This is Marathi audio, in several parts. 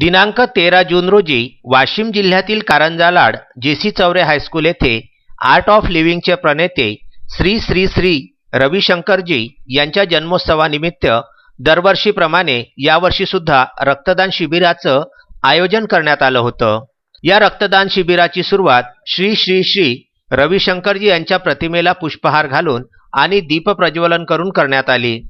दिनांक तेरा जून रोजी वाशिम जिल्ह्यातील Karanja J C Chaure high school येथे आर्ट ऑफ लिव्हिंगचे प्रणेते श्री श्री श्री रविशंकरजी यांच्या जन्मोत्सवानिमित्त दरवर्षीप्रमाणे यावर्षीसुद्धा रक्तदान शिबिराचं आयोजन करण्यात आलं होतं. या रक्तदान शिबिराची सुरुवात श्री श्री श्री रविशंकरजी यांच्या प्रतिमेला पुष्पहार घालून आणि दीपप्रज्वलन करून करण्यात आली.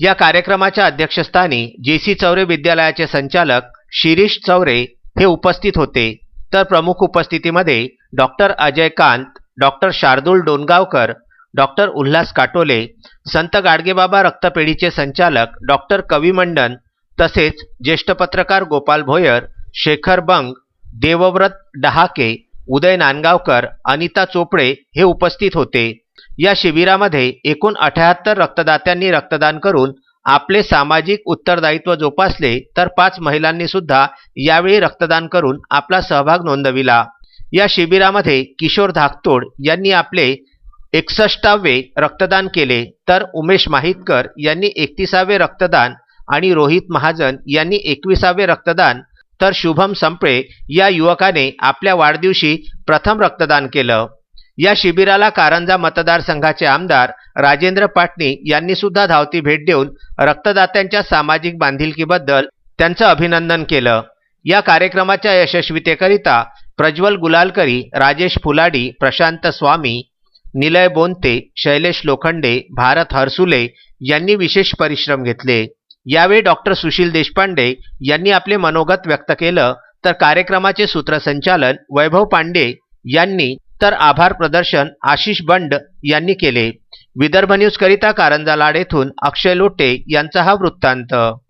या कार्यक्रमाच्या अध्यक्षस्थानी जे सी चौरे विद्यालयाचे संचालक शिरीष चौरे हे उपस्थित होते. तर प्रमुख उपस्थितीमध्ये doctor Ajay Kant doctor Shardul Dongaonkar doctor Ulhas Katole Sant Gadgebaba रक्तपेढीचे संचालक डॉक्टर कवी मंडन तसेच ज्येष्ठ पत्रकार गोपाल भोयर शेखर बंग देवव्रत डहाके उदय नांदगावकर अनिता चोपडे हे उपस्थित होते. या शिबिरामध्ये एकूण अठ्याहत्तर रक्तदात्यांनी रक्तदान करून आपले सामाजिक उत्तरदायित्व जोपासले तर पाच महिलांनी सुद्धा यावेळी रक्तदान करून आपला सहभाग नोंदविला. या शिबिरामध्ये किशोर धाकतोड यांनी आपले एकसष्टावे रक्तदान केले तर उमेश माहितकर यांनी एकतीसावे रक्तदान आणि रोहित महाजन यांनी एकविसावे रक्तदान तर शुभम संपळे या युवकाने आपल्या वाढदिवशी प्रथम रक्तदान केलं. या शिबिराला कारंजा मतदारसंघाचे आमदार राजेंद्र पाटणी यांनी सुद्धा धावती भेट देऊन रक्तदात्यांच्या सामाजिक बांधिलकीबद्दल त्यांचं अभिनंदन केलं. या कार्यक्रमाच्या यशस्वीतेकरिता प्रज्वल गुलालकरी राजेश फुलाडी प्रशांत स्वामी निलय बोनते शैलेश लोखंडे भारत हरसुले यांनी विशेष परिश्रम घेतले. यावेळी डॉक्टर सुशील देशपांडे यांनी आपले मनोगत व्यक्त केलं. तर कार्यक्रमाचे सूत्रसंचालन वैभव पांडे यांनी तर आभार प्रदर्शन आशिष बंड यांनी केले. विदर्भ न्यूजकरिता कारंजा लाड येथून अक्षय लोटे यांचा हा वृत्तांत.